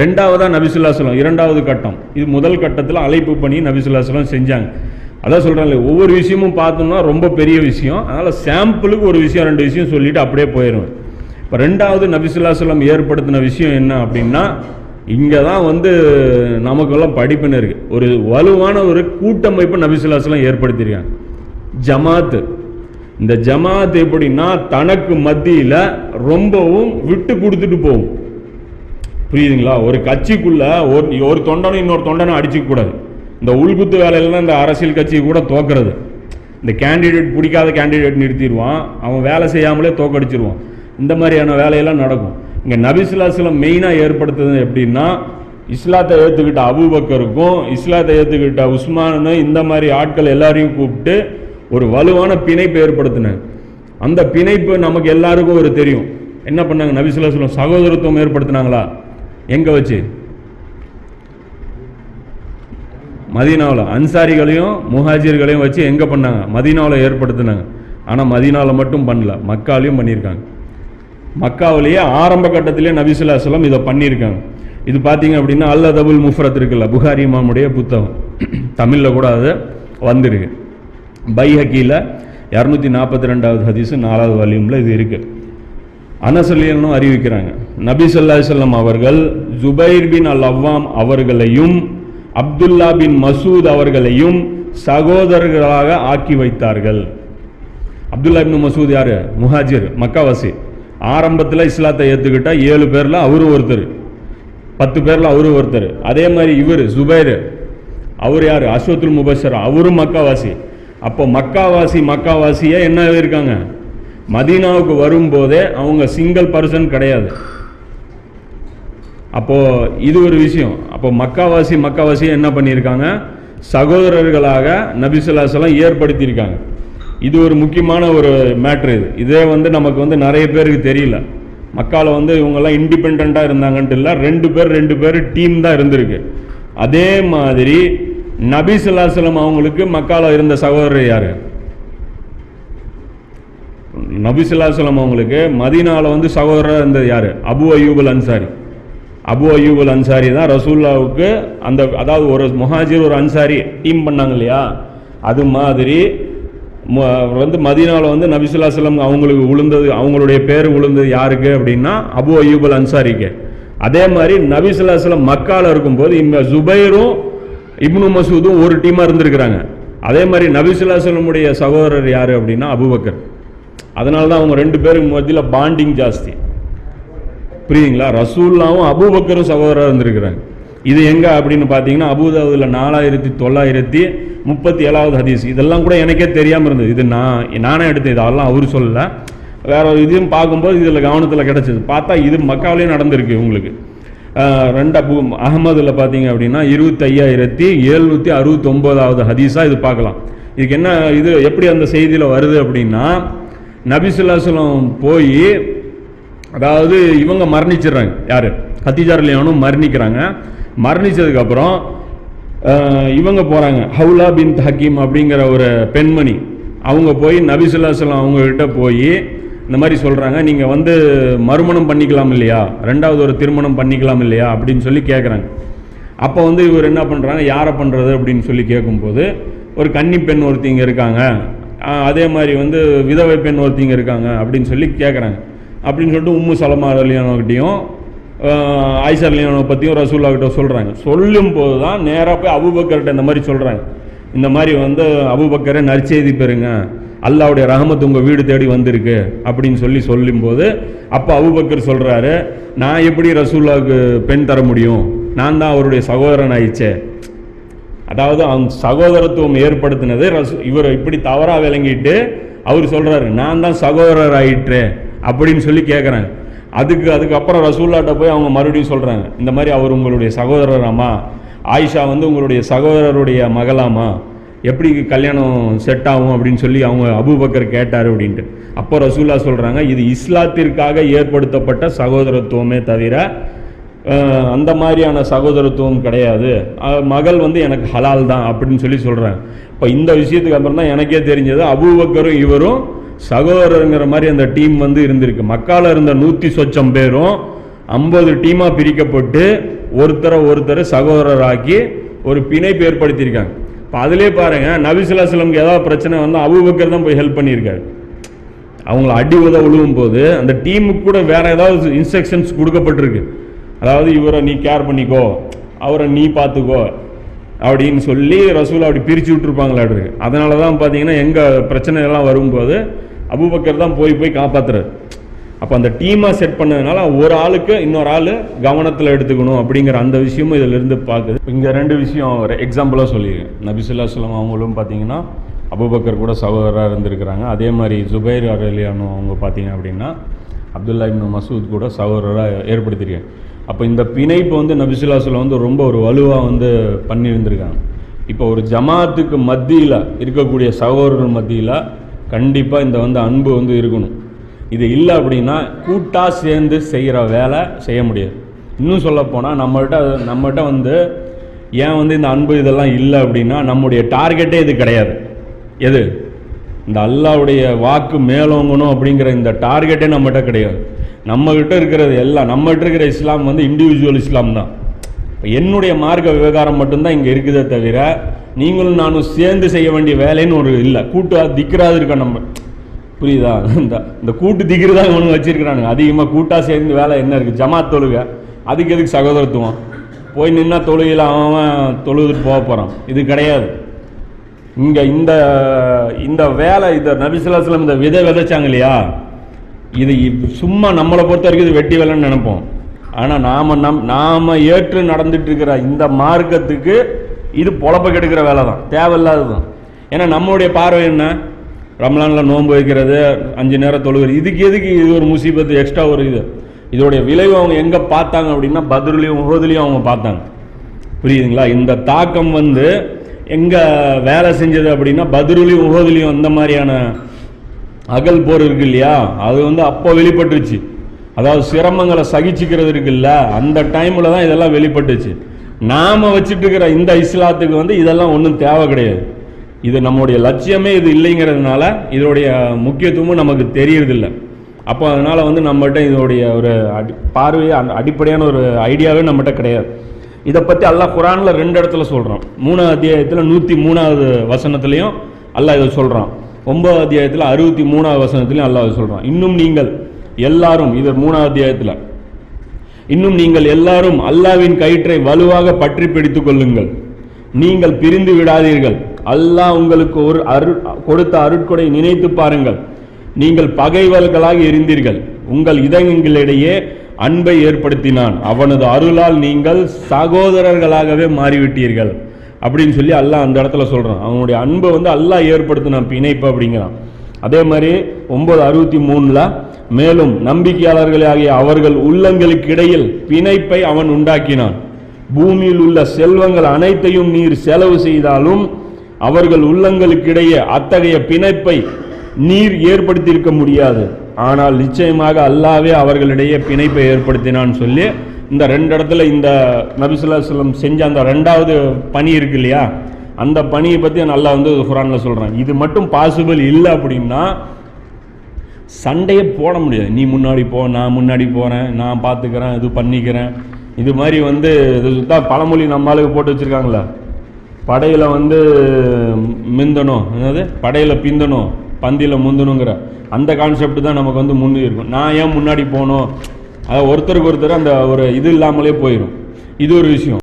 ரெண்டாவதா நபிசுல்லாசலம் இரண்டாவது கட்டம். இது முதல் கட்டத்தில் அழைப்பு பண்ணி நபிசுல்லாசலம் செஞ்சாங்க. அதான் சொல்கிறாங்களே ஒவ்வொரு விஷயமும் பார்த்தோம்னா ரொம்ப பெரிய விஷயம். அதனால் சாம்பிளுக்கு ஒரு விஷயம் ரெண்டு விஷயம் சொல்லிட்டு அப்படியே போயிடுவேன் இப்போ ரெண்டாவது நபிசுல்லாசலம் ஏற்படுத்தின விஷயம் என்ன அப்படின்னா இங்கே தான் வந்து நமக்கெல்லாம் படிப்புன்னு இருக்குது ஒரு வலுவான ஒரு கூட்டமைப்பு நபிசுல்லாசலம் ஏற்படுத்தியிருக்காங்க. ஜமாத்து. இந்த ஜமாத் எப்படின்னா தனக்கு மத்தியில் ரொம்பவும் விட்டு கொடுத்துட்டு போகும். புரியுதுங்களா? ஒரு கட்சிக்குள்ள ஒரு ஒரு தொண்டனும் இன்னொரு தொண்டனும் அடிச்சுக்க கூடாது. இந்த உள்குத்து வேலையில இந்த அரசியல் கட்சி கூட தோக்குறது. இந்த கேண்டிடேட் பிடிக்காத கேண்டிடேட் நிறுத்திடுவான். அவன் வேலை செய்யாமலே தோக்கடிச்சிருவான். இந்த மாதிரியான வேலையெல்லாம் நடக்கும். இங்கே நபிசுலாசிலம் மெயினாக ஏற்படுத்துறது எப்படின்னா இஸ்லாத்தை ஏற்றுக்கிட்ட அபுபக்கருக்கும் இஸ்லாத்தை ஏற்றுக்கிட்ட உஸ்மானு இந்த மாதிரி ஆட்கள் எல்லாரையும் கூப்பிட்டு ஒரு வலுவான பிணைப்பு ஏற்படுத்தினேன் அந்த பிணைப்பு நமக்கு எல்லாருக்கும் ஒரு தெரியும். என்ன பண்ணாங்க? நபிசுலாசிலம் சகோதரத்துவம் ஏற்படுத்தினாங்களா? எங்கே வச்சு? மதீனாவில். அன்சாரிகளையும் முஹாஜிர்களையும் வச்சு எங்கே பண்ணாங்க? மதீனாவில் ஏற்படுத்தினாங்க. ஆனால் மதீனாவில் மட்டும் பண்ணல. மக்காலையும் பண்ணியிருக்காங்க. மக்காவிலேயே ஆரம்ப கட்டத்திலேயே நபிசுல்லாஸ்லம் இதை பண்ணியிருக்காங்க. இது பார்த்தீங்க அப்படின்னா அல்ல தபுல் முஃபரத் இருக்குல்ல புகாரி மாமுடைய புத்தகம். தமிழில் கூட அது வந்திருக்கு. பைஹக்கியில் இரநூத்தி நாற்பத்தி ரெண்டாவது ஹதீஸு நாலாவது வால்யூமில் இது இருக்குது அனசலியனும் அறிவிக்கிறாங்க. நபி ஸல்லல்லாஹு அலைஹி அவர்கள் ஜுபைர் பின் அல் அவ்வாம் அவர்களையும் அப்துல்லா பின் மசூத் அவர்களையும் சகோதரர்களாக ஆக்கி வைத்தார்கள். அப்துல்லா பின் மசூத் யார்? முஹாஜிர் மக்காவாசி. ஆரம்பத்தில் இஸ்லாத்தை ஏற்றுக்கிட்டா ஏழு பேரில் அவரு ஒருத்தர். பத்து பேரில் அவரு ஒருத்தர். அதே மாதிரி இவர் ஜுபைர். அவர் யார்? அஸ்வத்துல் முபஷர். அவரும் மக்காவாசி. அப்போ மக்காவாசி மக்காவாசியாக என்ன இருக்காங்க மதீனாவுக்கு வரும்போதே அவங்க சிங்கிள் பர்சன் கிடையாது. அப்போ இது ஒரு விஷயம். அப்போ மக்காவாசி மக்காவாசி என்ன பண்ணியிருக்காங்க? சகோதரர்களாக நபிசுல்லாசலம் ஏற்படுத்தியிருக்காங்க. இது ஒரு முக்கியமான ஒரு மேட்ரு இது. இதே வந்து நமக்கு வந்து நிறைய பேருக்கு தெரியல. மக்கால வந்து இவங்கெல்லாம் இண்டிபெண்ட்டாக இருந்தாங்கன்ட்டு இல்லை. ரெண்டு பேர் ரெண்டு பேர் டீம் தான் இருந்திருக்கு. அதே மாதிரி நபிசுல்லாசலம் அவங்களுக்கு மக்கால இருந்த சகோதரர் யாரு? நபிசுல்லாசலம் அவங்களுக்கு மதீனாவில் வந்து சகோதரர் இருந்தது யார்? அபு அயூபுல் அன்சாரி. அபு அயூபுல் அன்சாரி தான் ரசூல்லாவுக்கு அந்த அதாவது ஒரு முஹாஜிர் ஒரு அன்சாரி டீம் பண்ணாங்க இல்லையா? அது மாதிரி வந்து மதீனாவில் வந்து நபிசுல்லாசலம் அவங்களுக்கு உளுந்தது அவங்களுடைய பேர் உளுந்தது யாருக்கு அப்படின்னா அபு அயூபுல் அன்சாரிக்கு. அதே மாதிரி நபிசுல்லாசலம் மக்காவில் இருக்கும்போது இந்த ஜுபைரும் இப்னு மசூதும் ஒரு டீமாக இருந்திருக்கிறாங்க. அதே மாதிரி நபிசுல்லாசலமுடைய சகோதரர் யார் அப்படின்னா அபுபக்கர். அதனால தான் அவங்க ரெண்டு பேருக்கு மத்தியில் பாண்டிங் ஜாஸ்தி. புரியுதுங்களா? ரசூல்லாவும் அபூபக்கரும் சகோதரராக இருந்திருக்கிறாங்க. இது எங்கே அப்படின்னு பார்த்தீங்கன்னா அபுதாபுல நாலாயிரத்தி தொள்ளாயிரத்தி முப்பத்தி ஏழாவது ஹதீஸ். இதெல்லாம் கூட எனக்கே தெரியாமல் இருந்தது. இது நான் நானே எடுத்தேன். இதெல்லாம் அவர் சொல்லலை. வேற இதையும் பார்க்கும்போது இதில் கவனத்தில் கிடச்சிது. பார்த்தா இது மக்காவிலையும் நடந்திருக்கு உங்களுக்கு. ரெண்டு அபு அகமதில் பார்த்தீங்க அப்படின்னா இருபத்தையாயிரத்தி எழுநூற்றி அறுபத்தொம்போதாவது ஹதீஸாக இது பார்க்கலாம். இதுக்கு என்ன இது எப்படி அந்த செய்தியில் வருது அப்படின்னா நபிசுல்லாசலம் போய் அதாவது இவங்க மரணிச்சிடுறாங்க. யார்? கத்திஜார்லியானும் மரணிக்கிறாங்க. மரணிச்சதுக்கப்புறம் இவங்க போகிறாங்க ஹவுலா பின் ஹக்கீம் அப்படிங்கிற ஒரு பெண்மணி. அவங்க போய் நபிசுல்லாசலம் அவங்கக்கிட்ட போய் இந்த மாதிரி சொல்கிறாங்க நீங்கள் வந்து மறுமணம் பண்ணிக்கலாம் இல்லையா? ரெண்டாவது ஒரு திருமணம் பண்ணிக்கலாம் இல்லையா? அப்படின்னு சொல்லி கேட்குறாங்க அப்போ வந்து இவர் என்ன பண்ணுறாங்க யாரை பண்ணுறது அப்படின்னு சொல்லி கேட்கும்போது ஒரு கன்னி பெண் ஒருத்திங்க இருக்காங்க. அதே மாதிரி வந்து விதவை பெண் ஒருத்திங்க இருக்காங்க அப்படின்னு சொல்லி கேட்குறாங்க அப்படின்னு சொல்லிட்டு உம்மு சலமா அலியானோக்கிட்டையும் ஆயிஷா அலியானோ பற்றியும் ரசூல்லா கிட்ட சொல்கிறாங்க சொல்லும் போது தான் நேராக போய் அபுபக்கர்கிட்ட இந்த மாதிரி சொல்கிறாங்க இந்த மாதிரி வந்து அபுபக்கரை நற்செய்தி பெறுங்க. அல்லாவுடைய ரஹமத் உங்கள் வீடு தேடி வந்திருக்கு அப்படின்னு சொல்லி சொல்லும்போது அப்போ அபுபக்கர் சொல்கிறாரு நான் எப்படி ரசூல்லாவுக்கு பெண் தர முடியும்? நான் தான் அவருடைய சகோதரன் ஆயிடுச்சேன் அதாவது அவங்க சகோதரத்துவம் ஏற்படுத்தினது இவர் இப்படி தவறாக விளங்கிட்டு அவர் சொல்கிறாரு நான் தான் சகோதரர் ஆயிற்றே அப்படின்னு சொல்லி கேட்குறாங்க அதுக்கு அதுக்கப்புறம் ரசூல்லாட்ட போய் அவங்க மறுபடியும் சொல்கிறாங்க இந்த மாதிரி அவர் உங்களுடைய சகோதரராமா? ஆயிஷா வந்து உங்களுடைய சகோதரருடைய மகளாமா? எப்படி கல்யாணம் செட் ஆகும்? அப்படின்னு சொல்லி அவங்க அபுபக்கர் கேட்டார் அப்படின்ட்டு. அப்போ ரசூல்லா சொல்கிறாங்க இது இஸ்லாத்திற்காக ஏற்படுத்தப்பட்ட சகோதரத்துவமே தவிர அந்த மாதிரியான சகோதரத்துவம் கிடையாது. மகள் வந்து எனக்கு ஹலால் தான் அப்படின்னு சொல்லி சொல்கிறேன் இப்போ இந்த விஷயத்துக்கு அப்புறம் தான் எனக்கே தெரிஞ்சது அபூபக்கரும் இவரும் சகோதரங்கிற மாதிரி அந்த டீம் வந்து இருந்திருக்கு. மக்கால் இருந்த நூற்றி சொச்சம் பேரும் ஐம்பது டீமாக பிரிக்கப்பட்டு ஒருத்தரை ஒருத்தர் சகோதரராக்கி ஒரு பிணைப்பு ஏற்படுத்தியிருக்காங்க. இப்போ அதிலே பாருங்க நபிசுல்லாஸ்லம்க்கு ஏதாவது பிரச்சனை வந்தால் அபூபக்கர் தான் போய் ஹெல்ப் பண்ணியிருக்காரு. அவங்கள அடி உத உழுவும் போது அந்த டீமுக்கு கூட வேற ஏதாவது இன்ஸ்ட்ரக்ஷன்ஸ் கொடுக்கப்பட்டிருக்கு. அதாவது இவரை நீ கேர் பண்ணிக்கோ அவரை நீ பார்த்துக்கோ அப்படின்னு சொல்லி ரசூல் அப்படி பிரித்து விட்டுருப்பாங்களாடு அதனால தான் பார்த்தீங்கன்னா எங்கள் பிரச்சனைகள்லாம் வரும்போது அபூபக்கர் தான் போய் போய் காப்பாற்றுறாரு அப்போ அந்த டீமாக செட் பண்ணதுனால ஒரு ஆளுக்கு இன்னொரு ஆள் கவனத்தில் எடுத்துக்கணும் அப்படிங்கிற அந்த விஷயமும் இதில் இருந்து பார்க்குது இங்கே ரெண்டு விஷயம் ஒரு எக்ஸாம்பிளாக சொல்லியிருக்கேன் நபிசுல்லா சொல்லம் அவங்களும் பார்த்தீங்கன்னா அபூபக்கர் கூட சகோதரராக இருந்திருக்கிறாங்க. அதே மாதிரி ஜுபைர் அரலியானு அவங்க பார்த்தீங்க அப்படின்னா அப்துல்லா இப்னு மசூத் கூட சகோதரராக ஏற்படுத்தியிருக்காங்க. அப்போ இந்த பிணைப்பு வந்து நபிசுல்லா வந்து ரொம்ப ஒரு வலுவாக வந்து பண்ணியிருந்திருக்காங்க. இப்போ ஒரு ஜமாத்துக்கு மத்தியில் இருக்கக்கூடிய சகோதரர்கள் மத்தியில் கண்டிப்பாக இந்த வந்து அன்பு வந்து இருக்கணும். இது இல்லை அப்படின்னா கூட்டாக சேர்ந்து செய்கிற வேலை செய்ய முடியாது. இன்னும் சொல்லப்போனால் நம்மள்கிட்ட நம்மகிட்ட வந்து ஏன் வந்து இந்த அன்பு இதெல்லாம் இல்லை அப்படின்னா நம்முடைய டார்கெட்டே இது கிடையாது. எது? இந்த அல்லாவுடைய வாக்கு மேலோங்கணும் அப்படிங்கிற இந்த டார்கெட்டே நம்மகிட்ட கிடையாது. நம்மகிட்ட இருக்கிறது எல்லாம் நம்மகிட்ட இருக்கிற இஸ்லாம் வந்து இண்டிவிஜுவல் இஸ்லாம் தான். இப்போ என்னுடைய மார்க்க விவகாரம் மட்டும்தான் இங்கே இருக்குதே தவிர நீங்களும் நானும் சேர்ந்து செய்ய வேண்டிய வேலைன்னு ஒரு இல்லை. கூட்டு திக்கிறாது இருக்க நம்ம. புரியுதா? இந்த இந்த கூட்டு திக்கிறது தான் இவனுங்க வச்சிருக்கிறானுங்க. அதிகமாக கூட்டாக சேர்ந்து வேலை என்ன இருக்குது ஜமாத் தொழுகை. அதுக்கு எதுக்கு சகோதரத்துவம்? போய் நின்னா தொழுகையில் அவன் தொழுதுட்டு போக போகிறான் இது கிடையாது. இங்கே இந்த இந்த வேலை இந்த நபிசுல்லாஸ்லம் இந்த விதை விதைச்சாங்க இல்லையா? இது சும்மா நம்மளை பொறுத்த வரைக்கும் இது வெட்டி வேலைன்னு நினைப்போம். ஆனால் நாம் நம் நாம் ஏற்று நடந்துட்டு இருக்கிற இந்த மார்க்கத்துக்கு இது பொழப்ப கெடுக்கிற வேலை தான் தேவையில்லாதது தான் ஏன்னா நம்மளுடைய பார்வை என்ன? ரம்லானில் நோன்பு வைக்கிறது அஞ்சு நேரம் தொழுகிறது இதுக்கு எதுக்கு இது ஒரு முசீபத்து எக்ஸ்ட்ரா ஒரு இது? இதோடைய விளைவு அவங்க எங்கே பார்த்தாங்க அப்படின்னா பத்ருலையும் உகதுலையும் அவங்க பார்த்தாங்க. புரியுதுங்களா? இந்த தாக்கம் வந்து எங்கே வேலை செஞ்சது அப்படின்னா பத்ருலையும் உகதுலையும் அந்த மாதிரியான அகல் போர் இருக்கு இல்லையா? அது வந்து அப்போ வெளிப்பட்டுருச்சு. அதாவது சிரமங்களை சகிச்சுக்கிறது இருக்குல்ல அந்த டைமில் தான் இதெல்லாம் வெளிப்பட்டுச்சு. நாம் வச்சுட்டு இருக்கிற இந்த இஸ்லாத்துக்கு வந்து இதெல்லாம் ஒன்றும் தேவை கிடையாது. இது நம்முடைய லட்சியமே இது இல்லைங்கிறதுனால இதோடைய முக்கியத்துவமும் நமக்கு தெரியறதில்ல அப்போ அதனால் வந்து நம்மகிட்ட இதோடைய ஒரு அடி பார்வையே அந்த அடிப்படையான ஒரு ஐடியாவே நம்மகிட்ட கிடையாது. இதை பற்றி அல்லாஹ் குரானில் ரெண்டு இடத்துல சொல்கிறான் மூணாவது அத்தியாயத்தில் நூற்றி மூணாவது வசனத்துலையும் அல்லாஹ் இதை சொல்கிறான் ஒன்பதாவது அத்தியாயத்தில் அறுபத்தி மூணாவது வசனத்துலையும் அல்லாஹ் சொல்கிறான் இன்னும் நீங்கள் எல்லாரும் இது மூணாவது அத்தியாயத்தில். இன்னும் நீங்கள் எல்லாரும் அல்லாவின் கயிற்றை வலுவாக பற்றி பிடித்து கொள்ளுங்கள். நீங்கள் பிரிந்து விடாதீர்கள். அல்லாஹ் உங்களுக்கு ஒரு அரு கொடுத்த அருட்கொடை நினைத்து பாருங்கள். நீங்கள் பகைவர்களாக இருந்தீர்கள். உங்கள் இதயங்களிடையே அன்பை ஏற்படுத்தினான். அவனது அருளால் நீங்கள் சகோதரர்களாகவே மாறிவிட்டீர்கள். அப்படின்னு சொல்லி அல்லாஹ் அந்த இடத்துல சொல்கிறான் அவனுடைய அன்பை வந்து அல்லாஹ் ஏற்படுத்தினான் பிணைப்பு அப்படிங்கிறான். அதே மாதிரி ஒன்பது அறுபத்தி மூணில் மேலும் நம்பிக்கையாளர்களாகிய அவர்கள் உள்ளங்களுக்கு இடையில் பிணைப்பை அவன் உண்டாக்கினான். பூமியில் உள்ள செல்வங்கள் அனைத்தையும் நீர் செலவு செய்தாலும் அவர்கள் உள்ளங்களுக்கிடையே அத்தகைய பிணைப்பை நீர் ஏற்படுத்தியிருக்க முடியாது. ஆனால் நிச்சயமாக அல்லாவே அவர்களிடையே பிணைப்பை ஏற்படுத்தினான்னு சொல்லி இந்த ரெண்டு இடத்துல இந்த நபிசுல்லா சொல்லம் செஞ்ச அந்த ரெண்டாவது பணி இருக்கு இல்லையா? அந்த பணியை பற்றி நல்லா வந்து குரானில் சொல்கிறேன் இது மட்டும் பாசிபிள் இல்லை அப்படின்னா சண்டையே போட முடியாது. நீ முன்னாடி போ நான் முன்னாடி போகிறேன் நான் பார்த்துக்கிறேன் இது பண்ணிக்கிறேன். இது மாதிரி வந்து இது தான் பழமொழி நம்மளுக்கு போட்டு வச்சுருக்காங்களே படையில் வந்து மிந்தணும். என்னது? படையில் பிந்தணும். பந்தியில் முந்தணுங்கிற அந்த கான்செப்ட் தான் நமக்கு வந்து முன்னே இருக்கும். நான் ஏன் முன்னாடி போகணும்? அதாவது ஒருத்தருக்கு ஒருத்தர் அந்த ஒரு இது இல்லாமலே போயிடும் இது ஒரு விஷயம்.